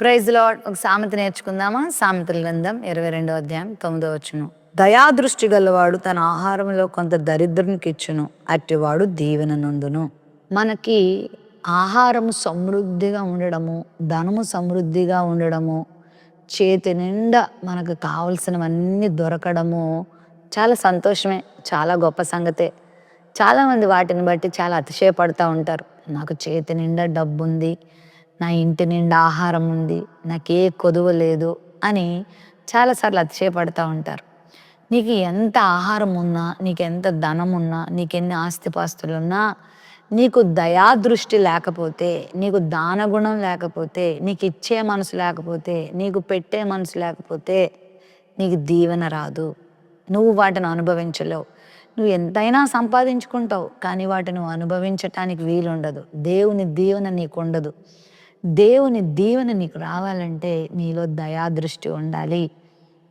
Praise lord ఒక సామెత నేర్చుకుందామా? సామెతల గ్రంథం ఇరవై రెండో అధ్యాయం తొమ్మిదో వచ్చును దయాదృష్టి గలవాడు తన ఆహారంలో కొంత దరిద్రునికి ఇచ్చును అట్టివాడు దీవెన నందును. మనకి ఆహారము సమృద్ధిగా ఉండడము ధనము సమృద్ధిగా ఉండడము చేతి నిండా మనకు కావలసినవన్నీ దొరకడము చాలా సంతోషమే చాలా గొప్ప సంగతే. చాలామంది వాటిని బట్టి చాలా అతిశయపడుతూ ఉంటారు. నాకు చేతి నిండా డబ్బు ఉంది నా ఇంటి నిండా ఆహారం ఉంది నాకే కొదువ లేదు అని చాలాసార్లు అతిశయపడుతూ ఉంటారు. నీకు ఎంత ఆహారం ఉన్నా నీకు ఎంత ధనం ఉన్నా నీకెన్ని ఆస్తిపాస్తులు ఉన్నా నీకు దయాదృష్టి లేకపోతే నీకు దానగుణం లేకపోతే నీకు ఇచ్చే మనసు లేకపోతే నీకు పెట్టే మనసు లేకపోతే నీకు దీవెన రాదు. నువ్వు వాటిని అనుభవించలేవు. నువ్వు ఎంతైనా సంపాదించుకుంటావు కానీ వాటిని అనుభవించటానికి వీలుండదు. దేవుని దీవెన నీకు ఉండదు దేవుని దీవెన నీకు రావాలంటే నీలో దయాదృష్టి ఉండాలి.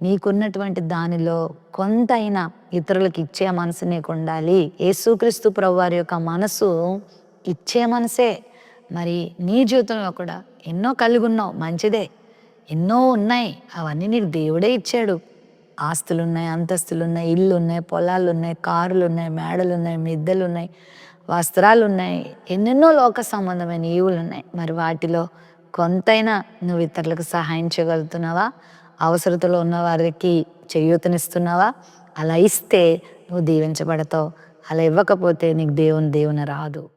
నీకున్నటువంటి దానిలో కొంతైనా ఇతరులకు ఇచ్చే మనసు నీకు ఉండాలి. యేసుక్రీస్తు ప్రభువారి యొక్క మనసు ఇచ్చే మనసే. మరి నీ జీవితంలో కూడా ఎన్నో కలిగి ఉన్నావు మంచిదే. ఎన్నో ఉన్నాయి అవన్నీ నీకు దేవుడే ఇచ్చాడు. ఆస్తులు ఉన్నాయి అంతస్తులు ఉన్నాయి ఇల్లు ఉన్నాయి పొలాలు ఉన్నాయి కారులు ఉన్నాయి మేడలు ఉన్నాయి మిద్దెలు ఉన్నాయి వస్త్రాలు ఉన్నాయి ఎన్నెన్నో లోక సంబంధమైన ఈవులు ఉన్నాయి మరి వాటిలో కొంతైనా నువ్వు ఇతరులకు సహాయం చేయగలుగుతున్నావా? అవసరతలో ఉన్న వారికి చేయూతనిస్తున్నావా? అలా ఇస్తే నువ్వు దీవించబడతావు. అలా ఇవ్వకపోతే నీకు దేవుని దేవుని రాదు.